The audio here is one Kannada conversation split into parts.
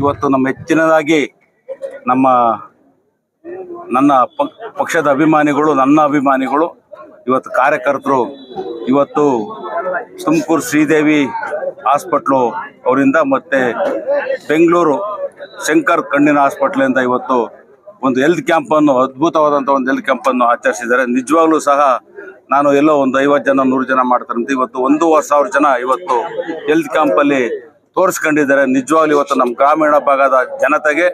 ಇವತ್ತು ನಮ್ಮ ಹೆಚ್ಚಿನದಾಗಿ ನಮ್ಮ ನನ್ನ ಪಕ್ಷದ ಅಭಿಮಾನಿಗಳು, ನನ್ನ ಅಭಿಮಾನಿಗಳು, ಇವತ್ತು ಕಾರ್ಯಕರ್ತರು, ಇವತ್ತು ತುಮಕೂರು ಶ್ರೀದೇವಿ ಹಾಸ್ಪಿಟ್ಲು ಅವರಿಂದ ಮತ್ತೆ ಬೆಂಗಳೂರು ಶಂಕರ್ ಕಣ್ಣಿನ ಹಾಸ್ಪಿಟ್ಲಿಂದ ಇವತ್ತು ಒಂದು ಹೆಲ್ತ್ ಕ್ಯಾಂಪನ್ನು ಅದ್ಭುತವಾದಂಥ ಒಂದು ಹೆಲ್ತ್ ಕ್ಯಾಂಪನ್ನು ಆಚರಿಸಿದ್ದಾರೆ. ನಿಜವಾಗ್ಲೂ ಸಹ ನಾನು ಎಲ್ಲೋ ಒಂದು ಐವತ್ತು ಜನ, ನೂರು ಜನ ಮಾಡ್ತಾರಂತೆ ಇವತ್ತು ಒಂದೂವರೆ ಸಾವಿರ ಜನ ಇವತ್ತು ಹೆಲ್ತ್ ಕ್ಯಾಂಪಲ್ಲಿ ತೋರಿಸ್ಕೊಂಡಿದ್ದಾರೆ. ನಿಜವಾಗ್ಲೂ ಇವತ್ತು ನಮ್ಮ ಗ್ರಾಮೀಣ ಭಾಗದ ಜನತೆಗೆ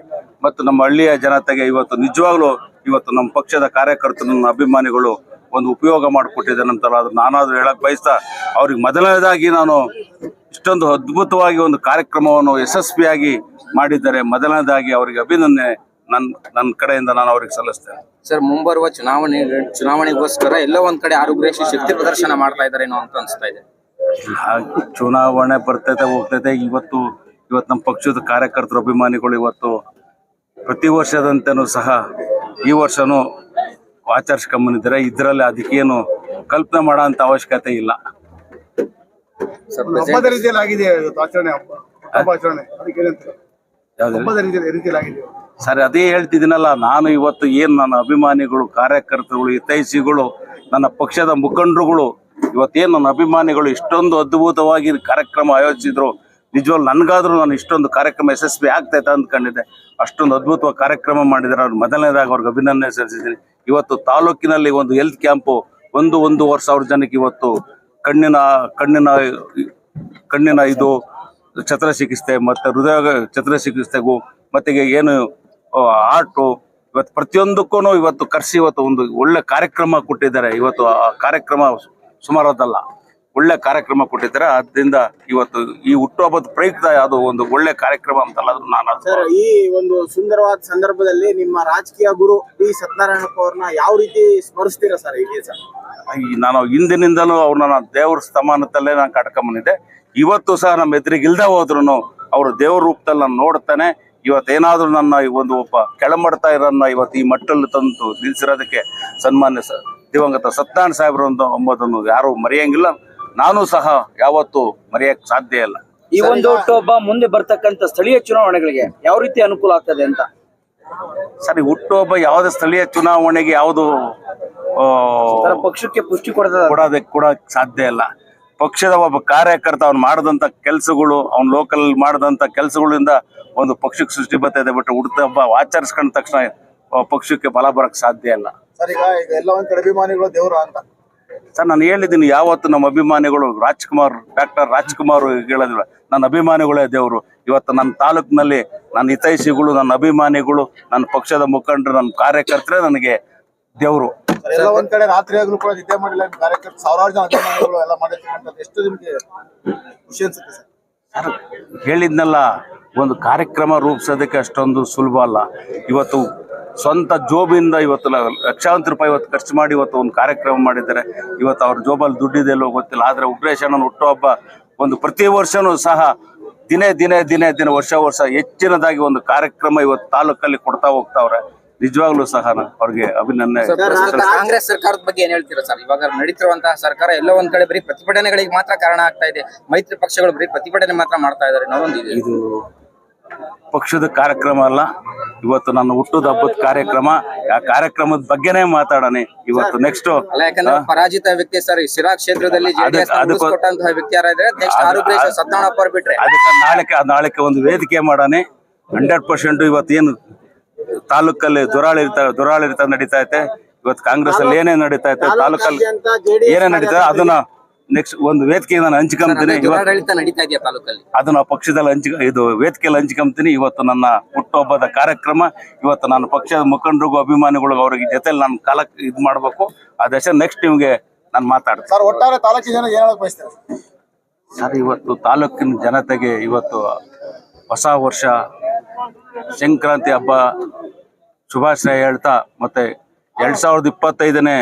ಮತ್ತು ನಮ್ಮ ಹಳ್ಳಿಯ ಜನತೆಗೆ ಇವತ್ತು ನಿಜವಾಗ್ಲೂ ಇವತ್ತು ನಮ್ಮ ಪಕ್ಷದ ಕಾರ್ಯಕರ್ತರು ನನ್ನ ಅಭಿಮಾನಿಗಳು ಒಂದು ಉಪಯೋಗ ಮಾಡಿಕೊಟ್ಟಿದ್ದಾರೆ ನಂತರ ಅದು ನಾನಾದ್ರೂ ಹೇಳಕ್ ಬಯಸ್ತಾ ಅವ್ರಿಗೆ ಮೊದಲನೇದಾಗಿ ನಾನು ಇಷ್ಟೊಂದು ಅದ್ಭುತವಾಗಿ ಒಂದು ಕಾರ್ಯಕ್ರಮವನ್ನು ಯಶಸ್ವಿಯಾಗಿ ಮಾಡಿದ್ದಾರೆ. ಮೊದಲನೇದಾಗಿ ಅವರಿಗೆ ಅಭಿನಂದನೆ. ನನ್ನ ನನ್ನ ಕಡೆಯಿಂದ ನಾನು ಅವ್ರಿಗೆ ಸಲ್ಲಿಸ್ತೇನೆ. ಸರ್, ಮುಂಬರುವ ಚುನಾವಣೆ, ಚುನಾವಣೆಗೋಸ್ಕರ ಎಲ್ಲೋ ಒಂದ್ ಕಡೆ ಆರೋಗ್ಯ ಶಕ್ತಿ ಪ್ರದರ್ಶನ ಮಾಡ್ತಾ ಇದ್ದಾರೆ ಅಂತ ಅನ್ಸ್ತಾ ಇದೆ. ಚುನಾವಣೆ ಬರ್ತೈತೆ ಹೋಗ್ತೈತೆ. ಇವತ್ತು ಇವತ್ತು ನಮ್ಮ ಪಕ್ಷದ ಕಾರ್ಯಕರ್ತರು ಅಭಿಮಾನಿಗಳು ಇವತ್ತು ಪ್ರತಿ ವರ್ಷದಂತೆನೂ ಸಹ ಈ ವರ್ಷನೂ ಆಚರಿಸ್ಕೊಂಬಂದಿದ್ದಾರೆ. ಇದರಲ್ಲಿ ಅದಕ್ಕೇನು ಕಲ್ಪನೆ ಮಾಡೋ ಅಂತ ಅವಶ್ಯಕತೆ ಇಲ್ಲ. ಸರಿ ಅದೇ ಹೇಳ್ತಿದ್ದೀನಲ್ಲ ನಾನು ಇವತ್ತು ಏನು ನನ್ನ ಅಭಿಮಾನಿಗಳು ಕಾರ್ಯಕರ್ತರುಗಳು ಹಿತೈಷಿಗಳು ನನ್ನ ಪಕ್ಷದ ಮುಖಂಡರುಗಳು ಇವತ್ತೇನು ನನ್ನ ಅಭಿಮಾನಿಗಳು ಇಷ್ಟೊಂದು ಅದ್ಭುತವಾಗಿ ಕಾರ್ಯಕ್ರಮ ಆಯೋಜಿಸಿದ್ರು. ನಿಜವಾಗ್ಲು ನನಗಾದ್ರೂ ನಾನು ಇಷ್ಟೊಂದು ಕಾರ್ಯಕ್ರಮ ಯಶಸ್ವಿ ಆಗ್ತೈತೆ ಅಂದ್ಕೊಂಡಿದ್ದೆ. ಅಷ್ಟೊಂದು ಅದ್ಭುತವಾಗಿ ಕಾರ್ಯಕ್ರಮ ಮಾಡಿದ್ದಾರೆ. ಅವ್ರು ಮೊದಲನೇದಾಗಿ ಅವ್ರಿಗೆ ಅಭಿನಂದನೆ ಸಲ್ಲಿಸಿದ್ದೀನಿ. ಇವತ್ತು ತಾಲೂಕಿನಲ್ಲಿ ಒಂದು ಹೆಲ್ತ್ ಕ್ಯಾಂಪು ಒಂದು ಒಂದೂವರೆ ಸಾವಿರ ಜನಕ್ಕೆ ಇವತ್ತು ಕಣ್ಣಿನ ಕಣ್ಣಿನ ಕಣ್ಣಿನ ಇದು ಚಿಕಿತ್ಸೆ ಮತ್ತೆ ಹೃದಯ ಚಿಕಿತ್ಸೆಗೂ ಮತ್ತೆ ಏನು ಆರ್ಟು ಇವತ್ತು ಪ್ರತಿಯೊಂದಕ್ಕೂ ಇವತ್ತು ಕರೆಸಿ ಇವತ್ತು ಒಂದು ಒಳ್ಳೆ ಕಾರ್ಯಕ್ರಮ ಕೊಟ್ಟಿದ್ದಾರೆ. ಇವತ್ತು ಆ ಕಾರ್ಯಕ್ರಮ ಸುಮಾರದಲ್ಲ. ಒಳ್ಳೆ ಕಾರ್ಯಕ್ರಮ ಕೊಟ್ಟಿದ್ದಾರೆ. ಅದರಿಂದ ಇವತ್ತು ಈ ಹುಟ್ಟುಹಬ್ಬದ ಪ್ರಯುಕ್ತ ಅದು ಒಂದು ಒಳ್ಳೆ ಕಾರ್ಯಕ್ರಮ ಅಂತಲ್ಲ ಅದು ನಾನು ಸರ್ ಈ ಒಂದು ಸುಂದರವಾದ ಸಂದರ್ಭದಲ್ಲಿ ನಿಮ್ಮ ರಾಜಕೀಯ ಗುರು ಪಿ ಸತ್ಯನಾರಾಯಣಪ್ಪ ಅವ್ರನ್ನ ಯಾವ ರೀತಿ ಸ್ಮರಿಸ್ತೀರಾ ಸರ್ ಈಗ ಸರ್? ನಾನು ಹಿಂದಿನಿಂದಲೂ ಅವ್ರನ್ನ ನಾನು ದೇವ್ರ ಸ್ಥಮಾನದಲ್ಲೇ ನಾನು ಕಟ್ಕೊಂಬಂದಿದ್ದೆ ಇವತ್ತು ಸಹ ನಮ್ಮ ಎದುರಿಗೆ ಇಲ್ದೆ ಹೋದ್ರು ಅವರು ದೇವ್ರ ರೂಪದಲ್ಲಿ ನಾನು ನೋಡ್ತಾನೆ. ಇವತ್ತೇನಾದ್ರೂ ನನ್ನ ಒಂದು ಒಬ್ಬ ಕೆಳಮಡ್ತಾ ಇರೋನ್ನ ಇವತ್ತು ಈ ಮಟ್ಟಲ್ಲಿ ತಂದು ನಿಲ್ಸಿರೋದಕ್ಕೆ ಸನ್ಮಾನ್ಯ ಸ ದಿವಂಗತ ಸತ್ಯನಾರಾಯಣ ಸಾಹೇಬರು ಅಂತ ಅಂಬೋದನ್ನು ಯಾರು ಮರೆಯಂಗಿಲ್ಲ. ನಾನು ಸಹ ಯಾವತ್ತು ಮರೆಯಕ್ ಸಾಧ್ಯ ಇಲ್ಲ. ಈ ಒಂದು ಹುಟ್ಟುಹಬ್ಬ ಮುಂದೆ ಬರ್ತಕ್ಕಂಥ ಸ್ಥಳೀಯ ಚುನಾವಣೆಗಳಿಗೆ ಯಾವ ರೀತಿ ಅನುಕೂಲ ಆಗ್ತದೆ ಅಂತ? ಸರಿ ಹುಟ್ಟುಹಬ್ಬ ಯಾವುದೇ ಸ್ಥಳೀಯ ಚುನಾವಣೆಗೆ ಯಾವುದು ಪಕ್ಷಕ್ಕೆ ಪುಷ್ಟಿ ಕೊಡದ ಕೊಡೋದಕ್ಕೆ ಕೂಡ ಸಾಧ್ಯ ಇಲ್ಲ. ಪಕ್ಷದ ಒಬ್ಬ ಕಾರ್ಯಕರ್ತ ಅವ್ನು ಮಾಡಿದಂತ ಕೆಲಸಗಳು ಅವ್ನು ಲೋಕಲ್ ಮಾಡಿದಂತ ಕೆಲಸಗಳಿಂದ ಒಂದು ಪಕ್ಷಕ್ಕೆ ಸೃಷ್ಟಿ ಬರ್ತಾ ಇದೆ ಬಟ್ ಹುಡ್ತ ಹಬ್ಬ ಆಚರಿಸ್ಕೊಂಡ ತಕ್ಷಣ ಪಕ್ಷಕ್ಕೆ ಬಲ ಬರಕ್ ಸಾಧ್ಯ ಇಲ್ಲ. ಸರ್ ಈಗ ಈಗ ಎಲ್ಲ ಒಂದ್ ಕಡೆ ಅಭಿಮಾನಿಗಳು ದೇವ್ರ ಅಂತ. ಸರ್ ನಾನು ಹೇಳಿದ್ದೀನಿ ಯಾವತ್ತು ನಮ್ಮ ಅಭಿಮಾನಿಗಳು ರಾಜ್ಕುಮಾರ್ ಡಾಕ್ಟರ್ ರಾಜ್ಕುಮಾರ್ ಹೇಳಿದ್ರು ನನ್ನ ಅಭಿಮಾನಿಗಳೇ ದೇವರು. ಇವತ್ತು ನನ್ನ ತಾಲೂಕಿನಲ್ಲಿ ನನ್ನ ಹಿತೈಷಿಗಳು ನನ್ನ ಅಭಿಮಾನಿಗಳು ನನ್ನ ಪಕ್ಷದ ಮುಖಂಡರು ನನ್ನ ಕಾರ್ಯಕರ್ತರೇ ನನಗೆ ದೇವರು. ಸರ್, ಎಲ್ಲ ಒಂದ್ ಕಡೆ ರಾತ್ರಿ ಆಗಲೂ ಕೂಡ ನಿದ್ದೆ ಮಾಡಿಲ್ಲ ನಿಮ್ ಕಾರ್ಯಕರ್ತ ಸಾವಿರಾರು ಜನ ಅಭಿಮಾನಿಗಳು ಎಲ್ಲ ಮಾಡಿರ್ತಕ್ಕಂಥದ್ದು ಎಷ್ಟು ನಿಮ್ಗೆ ಖುಷಿ ಅನ್ಸುತ್ತೆ ಸರ್? ಸರ್ ಹೇಳಿದ್ನಲ್ಲ ಒಂದು ಕಾರ್ಯಕ್ರಮ ರೂಪಿಸೋದಕ್ಕೆ ಅಷ್ಟೊಂದು ಸುಲಭ ಅಲ್ಲ. ಇವತ್ತು ಸ್ವಂತ ಜೋಬಿಂದ ಇವತ್ತು ಲಕ್ಷಾಂತರ ರೂಪಾಯಿ ಇವತ್ತು ಖರ್ಚು ಮಾಡಿ ಇವತ್ತು ಒಂದು ಕಾರ್ಯಕ್ರಮ ಮಾಡಿದ್ದಾರೆ. ಇವತ್ತು ಅವ್ರ ಜೋಬಲ್ಲಿ ದುಡ್ಡಿದೆಲ್ಲೋ ಗೊತ್ತಿಲ್ಲ. ಆದರೆ ಉಗ್ರೇಶಣ್ಣನ ಹುಟ್ಟುಹಬ್ಬ ಒಂದು ಪ್ರತಿ ವರ್ಷನೂ ಸಹ ದಿನೇ ದಿನೇ ದಿನೇ ದಿನ ವರ್ಷ ವರ್ಷ ಹೆಚ್ಚಿನದಾಗಿ ಒಂದು ಕಾರ್ಯಕ್ರಮ ಇವತ್ತು ತಾಲೂಕಲ್ಲಿ ಕೊಡ್ತಾ ಹೋಗ್ತಾವ್ರೆ. ನಿಜವಾಗ್ಲೂ ಸಹ ಅವ್ರಿಗೆ ಅಭಿನಂದನೆ. ಸರ್, ಕಾಂಗ್ರೆಸ್ ಸರ್ಕಾರದ ಬಗ್ಗೆ ಏನ್ ಹೇಳ್ತೀರಾ ಸರ್? ಇವಾಗ ನಡೀತಿರುವಂತಹ ಸರ್ಕಾರ ಎಲ್ಲೋ ಒಂದ್ ಕಡೆ ಬರೀ ಪ್ರತಿಭಟನೆಗಳಿಗೆ ಮಾತ್ರ ಕಾರಣ ಆಗ್ತಾ ಇದೆ. ಮೈತ್ರಿ ಪಕ್ಷಗಳು ಬರೀ ಪ್ರತಿಭಟನೆ ಮಾತ್ರ ಮಾಡ್ತಾ ಇದಾರೆ ಇದು ಪಕ್ಷದ ಕಾರ್ಯಕ್ರಮ ಅಲ್ಲ. ಇವತ್ತು ನನ್ನ ಹುಟ್ಟದ ಹಬ್ಬದ ಕಾರ್ಯಕ್ರಮ. ಆ ಕಾರ್ಯಕ್ರಮದ ಬಗ್ಗೆನೇ ಮಾತಾಡೋಣ. ಇವತ್ತು ನೆಕ್ಸ್ಟ್ ಅಲ್ಲ ಯಾಕಂದ್ರೆ ಪರಾಜಿತ ವ್ಯಕ್ತಿ ಸರ್ ಶಿರಾ ಸಿರಾ ಕ್ಷೇತ್ರದಲ್ಲಿ ನಾಳೆ ಅದಕ್ಕೆ- ಅದಕ್ಕೆ ನಾಳೆಗೆ ನಾಳೆಗೆ ಒಂದು ವೇದಿಕೆ ಮಾಡಾನೆ ಹಂಡ್ರೆಡ್ ಪರ್ಸೆಂಟ್ ಇವತ್ತೇನು ತಾಲೂಕಲ್ಲಿ ದುರಾಳಿ ದುರಾಳಿತ ನಡೀತಾ ಐತೆ. ಇವತ್ತು ಕಾಂಗ್ರೆಸ್ ಅಲ್ಲಿ ಏನೇ ನಡೀತಾ ಐತೆ ತಾಲೂಕಲ್ಲಿ ಏನೇ ನಡೀತಾ ಅದನ್ನ ನೆಕ್ಸ್ಟ್ ಒಂದು ವೇದಿಕೆ ನಾನು ಹಂಚ್ಕೊಂತೀನಿ ಇವತ್ತು ದುರಾಡಳಿತ ನಡೀತಾ ಇದೆಯಾ ತಾಲೂಕಲ್ಲಿ? ಅದನ್ನ ಪಕ್ಷದಲ್ಲಿ ಹಂಚ ಇದು ವೇದಿಕೆಯಲ್ಲಿ ಹಂಚ್ಕೊಂತೀನಿ ಇವತ್ತು ನನ್ನ ಹುಟ್ಟುಹಬ್ಬದ ಕಾರ್ಯಕ್ರಮ ಇವತ್ತು ನಾನು ಪಕ್ಷದ ಮುಖಂಡರಿಗೂ ಅಭಿಮಾನಿಗಳಿಗೂ ಅವ್ರಿಗೆ ಜೊತೆಲಿ ನಾನು ಕಾಲ ಇದು ಮಾಡಬೇಕು. ಆ ದಶ ನೆಕ್ಸ್ಟ್ ನಿಮ್ಗೆ ನಾನು ಮಾತಾಡ್ತೀನಿ. ಸರ್ ಒಟ್ಟಾರೆ ತಾಲೂಕಿನ ಜನ ಏನ್ ಹೇಳಕ್ ಬಯಸ್ತಾರೆ? ಸರ್ ಇವತ್ತು ತಾಲೂಕಿನ ಜನತೆಗೆ ಇವತ್ತು ಹೊಸ ವರ್ಷ ಸಂಕ್ರಾಂತಿ ಹಬ್ಬ ಶುಭಾಶಯ ಹೇಳ್ತಾ ಮತ್ತೆ ಎರಡ್ ಸಾವಿರದ ಇಪ್ಪತ್ತೈದನೇ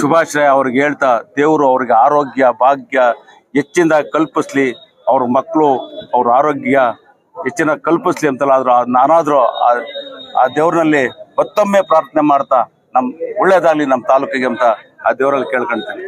ಶುಭಾಶಯ ಅವ್ರಿಗೆ ಹೇಳ್ತಾ ದೇವರು ಅವ್ರಿಗೆ ಆರೋಗ್ಯ ಭಾಗ್ಯ ಹೆಚ್ಚಿನ ಕಲ್ಪಿಸ್ಲಿ ಅವ್ರ ಮಕ್ಕಳು ಅವ್ರ ಆರೋಗ್ಯ ಹೆಚ್ಚಿನ ಕಲ್ಪಿಸ್ಲಿ ಅಂತಲ್ಲ ಆದ್ರೂ ನಾನಾದರೂ ಆ- ಆ ದೇವ್ರನಲ್ಲಿ ಮತ್ತೊಮ್ಮೆ ಪ್ರಾರ್ಥನೆ ಮಾಡ್ತಾ ನಮ್ ಒಳ್ಳೇದಾಗ್ಲಿ ನಮ್ಮ ತಾಲೂಕಿಗೆ ಅಂತ ಆ ದೇವರಲ್ಲಿ ಕೇಳ್ಕೊಂತೀನಿ.